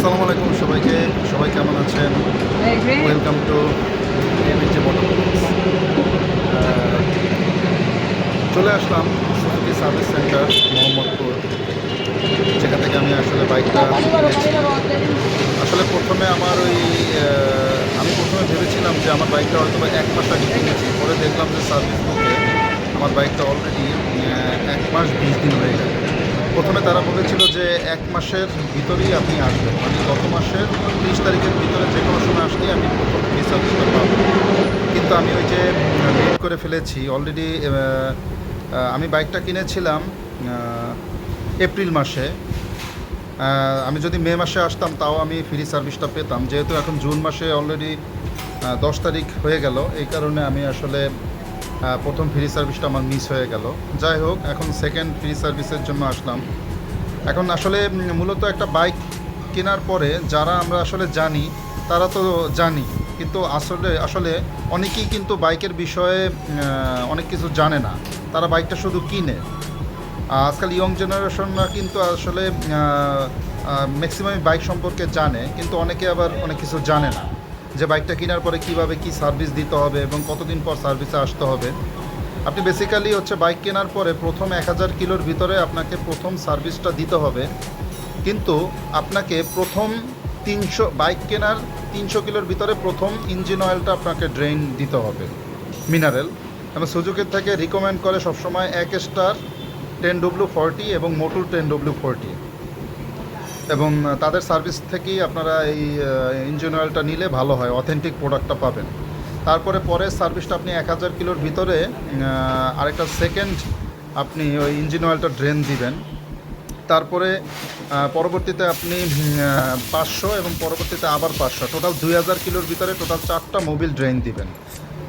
আসসালামু আলাইকুম সবাইকে। সবাই কেমন আছেন? ওয়েলকাম টু এমএচে চলে আসলাম সুজুকি সার্ভিস সেন্টার মোহাম্মদপুর যেখান থেকে আমি আসলে বাইকটা আসলে প্রথমে আমার ওই আমি প্রথমে ভেবেছিলাম যে আমার বাইকটা হয়তো এক মাস আগে কিনেছি। পরে দেখলাম যে সার্ভিস বুকে আমার বাইকটা অলরেডি এক মাস বিশ দিন হয়ে গেছে। প্রথমে তারা বলেছিল যে এক মাসের ভিতরেই আপনি আসবেন। মানে গত মাসের তিরিশ তারিখের ভিতরে যে কোনো সময় আসলেই আমি প্রথম ফ্রি সার্ভিসটা পাবো। কিন্তু আমি ওই যে লেট করে ফেলেছি। অলরেডি আমি বাইকটা কিনেছিলাম এপ্রিল মাসে। আমি যদি মে মাসে আসতাম, তাও আমি ফ্রি সার্ভিসটা পেতাম। যেহেতু এখন জুন মাসে অলরেডি দশ তারিখ হয়ে গেল, এই কারণে আমি আসলে প্রথম ফ্রি সার্ভিসটা আমার মিস হয়ে গেল। যাই হোক, এখন সেকেন্ড ফ্রি সার্ভিসের জন্য আসলাম। এখন আসলে মূলত একটা বাইক কেনার পরে যারা আমরা আসলে জানি, তারা তো জানি, কিন্তু আসলে আসলে অনেকেই কিন্তু বাইকের বিষয়ে অনেক কিছু জানে না। তারা বাইকটা শুধু কিনে। আজকাল ইয়ং জেনারেশনরা কিন্তু আসলে ম্যাক্সিমাম বাইক সম্পর্কে জানে, কিন্তু অনেকে আবার অনেক কিছু জানে না। যে বাইকটা কেনার পরে কীভাবে কি সার্ভিস দিতে হবে এবং কতদিন পর সার্ভিসে আসতে হবে। আপনি বেসিক্যালি হচ্ছে বাইক কেনার পরে প্রথম এক হাজার কিলোর ভিতরে আপনাকে প্রথম সার্ভিসটা দিতে হবে। কিন্তু আপনাকে প্রথম তিনশো, বাইক কেনার তিনশো কিলোর ভিতরে প্রথম ইঞ্জিন অয়েলটা আপনাকে ড্রেন দিতে হবে। মিনারেল এবং সুজুকের থেকে রিকমেন্ড করে সবসময় এক স্টার টেন ডব্লিউ ফর্টি এবং মোটুল টেন ডব্লিউ ফর্টি এবং তাদের সার্ভিস থেকেই আপনারা এই ইঞ্জিন অয়েলটা নিলে ভালো হয়, অথেন্টিক প্রোডাক্টটা পাবেন। তারপরে পরের সার্ভিসটা আপনি এক হাজার কিলোর ভিতরে আরেকটা সেকেন্ড আপনি ওই ইঞ্জিন অয়েলটা ড্রেন দিবেন। তারপরে পরবর্তীতে আপনি পাঁচশো এবং পরবর্তীতে আবার পাঁচশো, টোটাল দুই হাজার কিলোর ভিতরে টোটাল চারটা মোবিল ড্রেন দিবেন।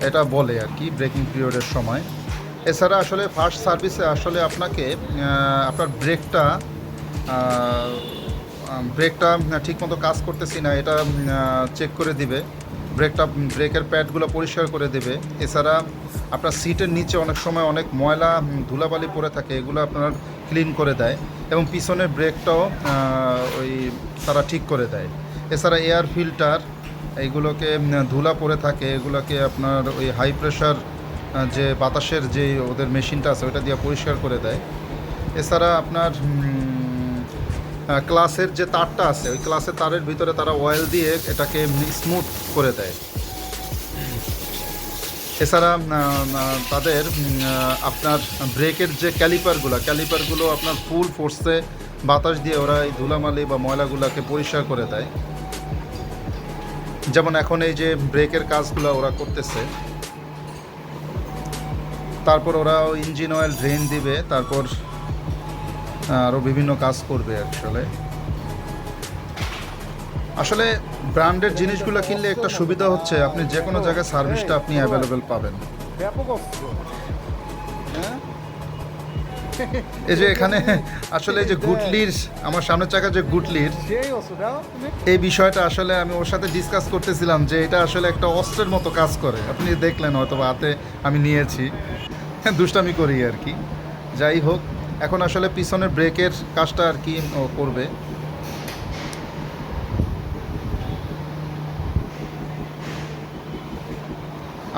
এটা বলে আর কি, ব্রেকিং পিরিয়ডের সময়। এছাড়া আসলে ফার্স্ট সার্ভিসে আসলে আপনাকে আপনার ব্রেকটা ব্রেকটা ঠিকমতো কাজ করতেছি না, এটা চেক করে দিবে। ব্রেকটা ব্রেকের প্যাডগুলো পরিষ্কার করে দেবে। এছাড়া আপনার সিটের নিচে অনেক সময় অনেক ময়লা ধুলাবালি পড়ে থাকে, এগুলো আপনার ক্লিন করে দেয় এবং পিছনের ব্রেকটাও ওই তারা ঠিক করে দেয়। এছাড়া এয়ার ফিল্টার এইগুলোকে ধুলা পড়ে থাকে, এগুলোকে আপনার ওই হাই প্রেশার যে বাতাসের যে ওদের মেশিনটা আছে ওটা দিয়ে পরিষ্কার করে দেয়। এছাড়া আপনার ক্লাসের যে তারটা আছে, ওই ক্লাসের তারের ভিতরে তারা অয়েল দিয়ে এটাকে স্মুথ করে দেয়। এছাড়া তাদের আপনার ব্রেকের যে ক্যালিপারগুলো ক্যালিপারগুলো আপনার ফুল ফোর্সে বাতাস দিয়ে ওরা এই ধুলামালি বা ময়লাগুলোকে পরিষ্কার করে দেয়। যেমন এখন এই যে ব্রেকের কাজগুলো ওরা করতেছে। তারপর ওরা ইঞ্জিন অয়েল ড্রেন দিবে, তারপর আরও বিভিন্ন কাজ করবে আসলে আসলে ব্র্যান্ডের জিনিসগুলো কিনলে একটা সুবিধা হচ্ছে আপনি যে কোনো জায়গায় সার্ভিসটা আপনি অ্যাভেলেবেল পাবেন। হ্যাঁ? এই যে এখানে আসলে যে গুটলির আমার সামনের চাকা যে গুটলির এই বিষয়টা আসলে আমি ওর সাথে ডিসকাস করতেছিলাম যে এটা আসলে একটা অস্ত্রের মতো কাজ করে। আপনি দেখলেন হয়তো হাতে আমি নিয়েছি। দুষ্টামি করি আর কি। যাই হোক এখন আসলে পিছনের ব্রেকের কাজটা আর কি করবে।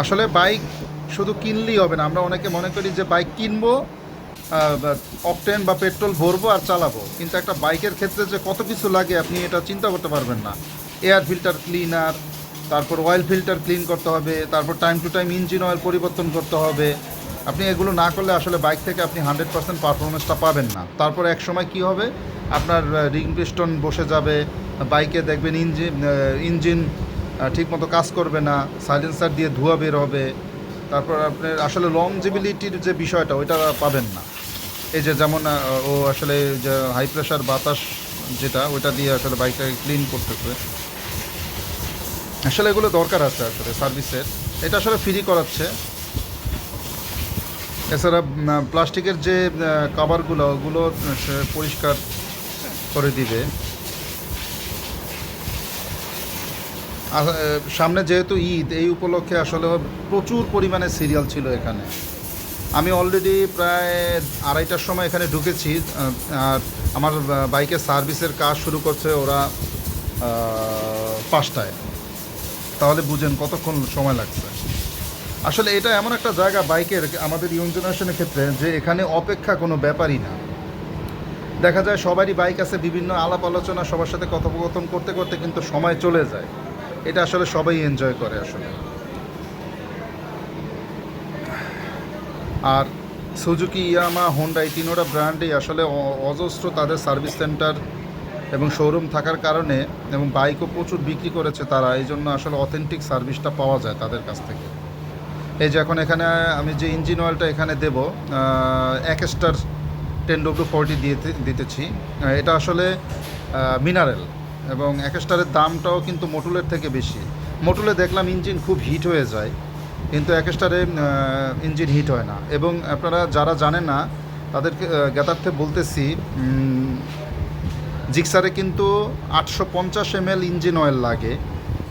আসলে বাইক শুধু কিনলেই হবে না, আমরা অনেকে মনে করি যে বাইক কিনবো অকটেন বা পেট্রোল ভরবো আর চালাবো। কিন্তু একটা বাইকের ক্ষেত্রে যে কত কিছু লাগে, আপনি এটা চিন্তা করতে পারবেন না। এয়ার ফিল্টার ক্লিনার, তারপর অয়েল ফিল্টার ক্লিন করতে হবে, তারপর time to time engine oil পরিবর্তন করতে হবে। আপনি এগুলো না করলে আসলে বাইক থেকে আপনি হান্ড্রেড পার্সেন্ট পারফরমেন্সটা পাবেন না। তারপর এক সময় কি হবে? আপনার রিং পিস্টন বসে যাবে, বাইকে দেখবেন ইঞ্জিন ইঞ্জিন ঠিকমতো কাজ করবে না সাইলেন্সার দিয়ে ধোঁয়া বের হবে। তারপর আপনার আসলে লংজিবিলিটির যে বিষয়টা, ওইটা পাবেন না। এই যে যেমন ও আসলে যে হাই প্রেশার বাতাস যেটা, ওইটা দিয়ে আসলে বাইকটাকে ক্লিন করতেছে। আসলে এগুলো দরকার আছে আসলে সার্ভিসের এটা আসলে ফ্রি করাচ্ছে। এছাড়া প্লাস্টিকের যে কাভারগুলো, ওগুলো পরিষ্কার করে দিবে। সামনে যেহেতু ঈদ, এই উপলক্ষে আসলে প্রচুর পরিমাণে সিরিয়াল ছিল এখানে। আমি অলরেডি প্রায় আড়াইটার সময় এখানে ঢুকেছি আর আমার বাইকের সার্ভিসের কাজ শুরু করছে ওরা পাঁচটায়। তাহলে বুঝেন কতক্ষণ সময় লাগছে। আসলে এটা এমন একটা জায়গা বাইকের আমাদের ইয়ং জেনারেশনের ক্ষেত্রে যে এখানে অপেক্ষা কোনো ব্যাপারই না। দেখা যায় সবারই বাইক আছে, বিভিন্ন আলাপ আলোচনা, সবার সাথে কথোপকথন করতে করতে কিন্তু সময় চলে যায়। এটা আসলে সবাই এনজয় করে আসলে। আর সুজুকি ইয়ামা হোন্ডা এই তিনোটা ব্র্যান্ডেই আসলে অজস্র তাদের সার্ভিস সেন্টার এবং শোরুম থাকার কারণে এবং বাইকও প্রচুর বিক্রি করেছে তারা এই জন্য আসলে অথেন্টিক সার্ভিসটা পাওয়া যায় তাদের কাছ থেকে। এই যে এখন এখানে আমি যে ইঞ্জিন অয়েলটা এখানে দেব এক স্টার টেন ডব্লু ফোরটি দিয়ে দিতেছি। এটা আসলে মিনারেল এবং এক স্টারের দামটাও কিন্তু মোটুলের থেকে বেশি। মোটুলে দেখলাম ইঞ্জিন খুব হিট হয়ে যায়, কিন্তু এক স্টারে ইঞ্জিন হিট হয় না। এবং আপনারা যারা জানেন না, তাদেরকে জ্ঞাতার্থে বলতেছি জিক্সারে কিন্তু আটশো পঞ্চাশ এম ইঞ্জিন অয়েল লাগে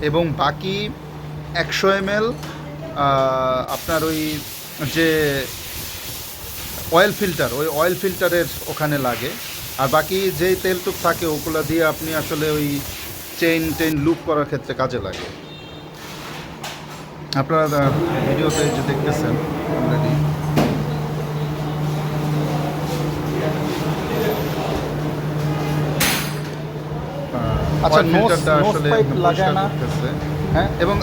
এবং বাকি একশো এম আপনার ওই যে অয়েল ফিল্টার ওই অয়েল ফিল্টারের ওখানে লাগে। আর বাকি যে তেলটুক থাকে, ওগুলো দিয়ে আপনি আসলে ওই চেইন টেইন লুপ করার ক্ষেত্রে কাজে লাগে। আপনারা ভিডিওতে যে দেখতেছেন অলরেডি আচ্ছা, লাগায় না? হ্যাঁ এবং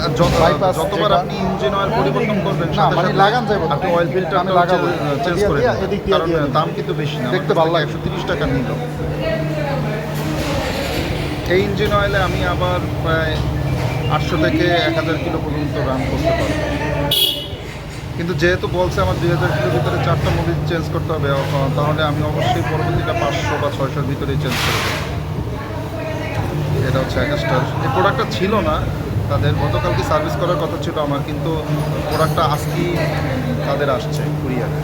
যতবার আপনি ইঞ্জিন অয়েল পরিবর্তন করবেন না, মানে লাগান যাবে আপনি অয়েল ফিল্টার আমি লাগাবো। চেঞ্জ করে এদিক দিয়ে কারণ দাম কিন্তু বেশি না। দেখতে ভালো লাগে। একশো তিরিশ টাকা নিল। এই ইঞ্জিন অয়েলে আমি আবার প্রায় আটশো থেকে এক হাজার কিলো পর্যন্ত রান করতে পারব। কিন্তু যেহেতু বলছে আমার দুই হাজার কিলোর ভিতরে চারটা মোবিল চেঞ্জ করতে হবে তাহলে আমি অবশ্যই পরবর্তীটা পাঁচশো বা ছয়শোর ভিতরেই চেঞ্জ করে দেবো। এটা হচ্ছে একাস্টার এই প্রোডাক্টটা ছিল না, তাদের গতকালকে সার্ভিস করার কথা ছিল আমার, কিন্তু প্রোডাক্টটা আজকেই তাদের আসছে কুরিয়ারে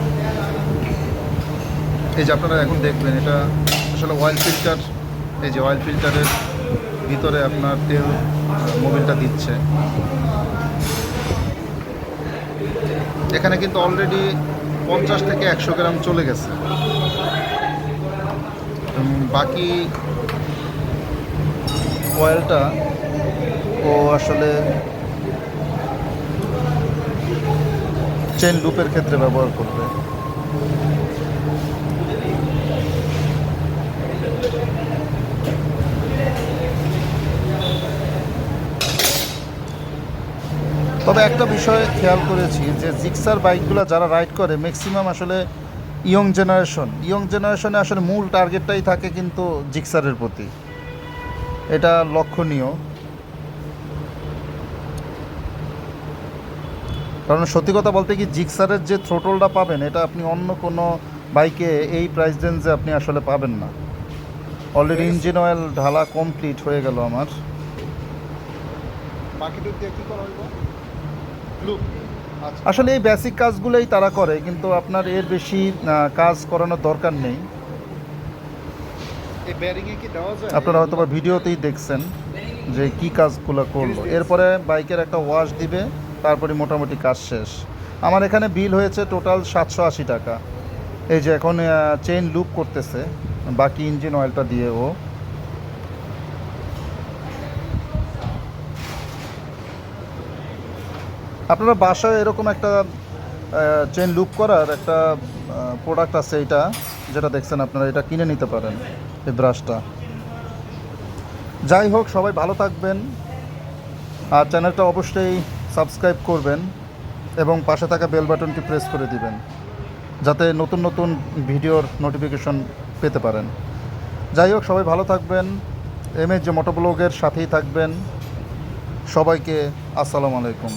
এই যে আপনারা এখন দেখবেন, এটা আসলে অয়েল ফিল্টার এই যে অয়েল ফিল্টারের ভিতরে আপনার তেল মোবিলটা দিচ্ছে। এখানে কিন্তু অলরেডি পঞ্চাশ থেকে একশো গ্রাম চলে গেছে। বাকি অয়েলটা ও আসলে চেন লুপের ক্ষেত্রে ব্যবহার করবে। তবে একটা বিষয় খেয়াল করেছি যে জিক্সার বাইকগুলো যারা রাইড করে ম্যাক্সিমাম আসলে ইয়ং জেনারেশন ইয়ং জেনারেশনে আসলে মূল টার্গেটটাই থাকে কিন্তু জিক্সারের প্রতি। এটা লক্ষণীয়। কারণ সত্যি কথা বলতে কি জিক্সারের যে থ্রোটলটা পাবেন এটা আপনি অন্য কোনো বাইকে এই প্রাইস রেঞ্জে আপনি আসলে পাবেন না। অলরেডি ইঞ্জিন অয়েল ঢালা কমপ্লিট হয়ে গেল আমার। আচ্ছা। আসলে এই বেসিক কাজগুলোই তারা করে কিন্তু আপনার এর বেশি কাজ করানোর দরকার নেই এই ব্যারিং এ কি দেওয়া যায় আপনারা হয়তো বা ভিডিওতেই দেখছেন যে কি কাজগুলো করল। এরপরে বাইকের একটা ওয়াশ দিবে তারপরে মোটামুটি কাজ শেষ। আমার এখানে বিল হয়েছে টোটাল সাতশো আশি টাকা। এই যে এখন চেইন লুপ করতেছে বাকি ইঞ্জিন অয়েলটা দিয়ে ও। আপনারা বাসায় এরকম একটা চেন লুপ করার একটা প্রোডাক্ট আছে এটা, যেটা দেখছেন আপনারা, এটা কিনে নিতে পারেন এই ব্রাশটা যাই হোক, সবাই ভালো থাকবেন আর চ্যানেলটা অবশ্যই সাবস্ক্রাইব করবেন এবং পাশে থাকা বেল বাটনটি প্রেস করে দিবেন, যাতে নতুন নতুন ভিডিওর নোটিফিকেশন পেতে পারেন। যাই হোক, সবাই ভালো থাকবেন। এম এর যে মোটোব্লগের সাথেই থাকবেন। সবাইকে আসসালামু আলাইকুম।